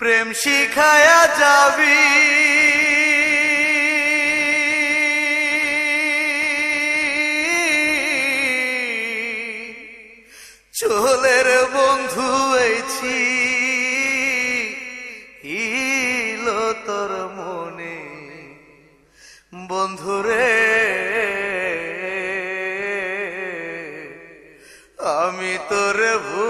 প্রেম শিখায়া যাবি। চোলের বন্ধু হয়েছি। হিল তোর মনে বন্ধুরে আমি তোর ভূ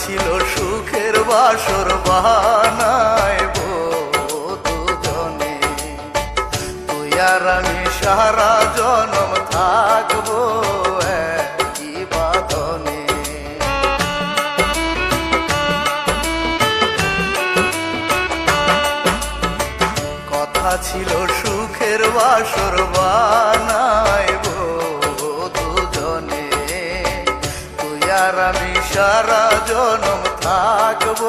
ছিল সুখের বাসর বানায় দুজনে। তুই আর আমি সারা জনম থাকব ছিল সারা জনম থাকব।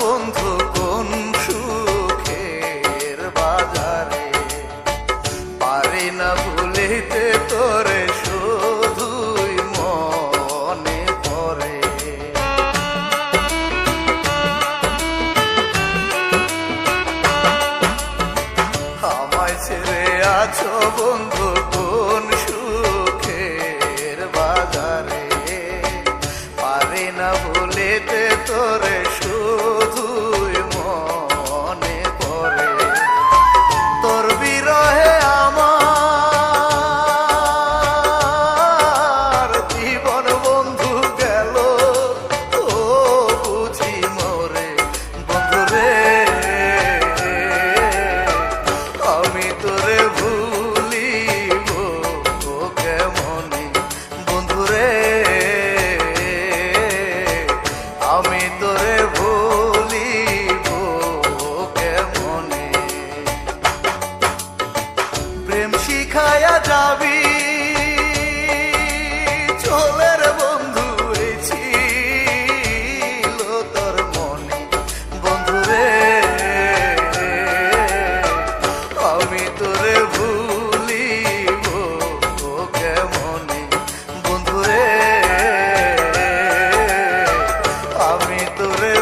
বন্ধু কোন সুখের বাজারে? পারি না ভুলিতে তোরে শুধুই মনে ছেড়ে আছো বন্ধু কোন আমি তোরে